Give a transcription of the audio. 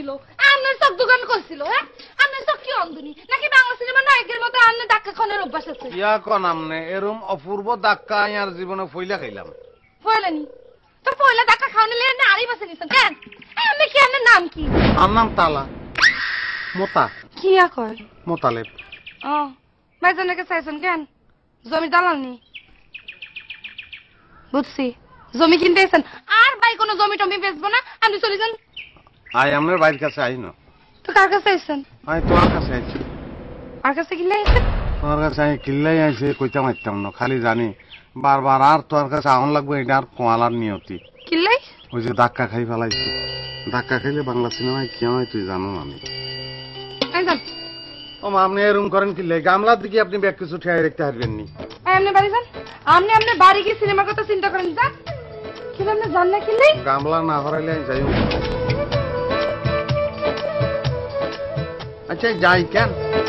দিল? দোকান করছিল কি নাকি বাংলা সিনেমা নায়কের মতো ধাক্কা খনের অভ্যাস আছে? ইয়া কন আমনে এরম অপূর্ব ধাক্কা জীবনে ফইলা খাইলাম। তো ধাক্কা খাওয়ানি না আরই নিছেন কেন? কি নাম কি? আমার নাম তালা। মোতা। কি মোতালেব। ও চাইছেন কেন? জমি দালাল নি? বুঝছি। জমি কিনতে আর ভাই কোনো জমি টমি বেচবো না? আপনি চলে যান। আই আমনের বাড়ির কাছে আই না। তো কার কাছে আইছেন? আই তোমার কাছে আইছি। আর কাছে কিনলে আইছেন? তোমার কাছে আমি কিল্লাই আইছে কইতাম আইতাম না খালি জানি। বারবার আর তোমার কাছে আহন লাগবে এটা আর কোয়ালার নিয়তি। কিনলাই ওই যে ধাক্কা খাই ফেলাইছি। ধাক্কা খাইলে বাংলা সিনেমায় কি হয় তুই জানো না আমি। ও মা আপনি এরম করেন কিল্লে গামলার দিকে আপনি ব্যাগ কিছু ঠেয়াই রাখতে পারবেন নি। আপনি বাড়ি যান। আপনি আপনি বাড়ি গিয়ে সিনেমার কথা চিন্তা করেন যান। কিন্তু আপনি জান না কিনলেই গামলা না হরাইলে যাই যাই কেন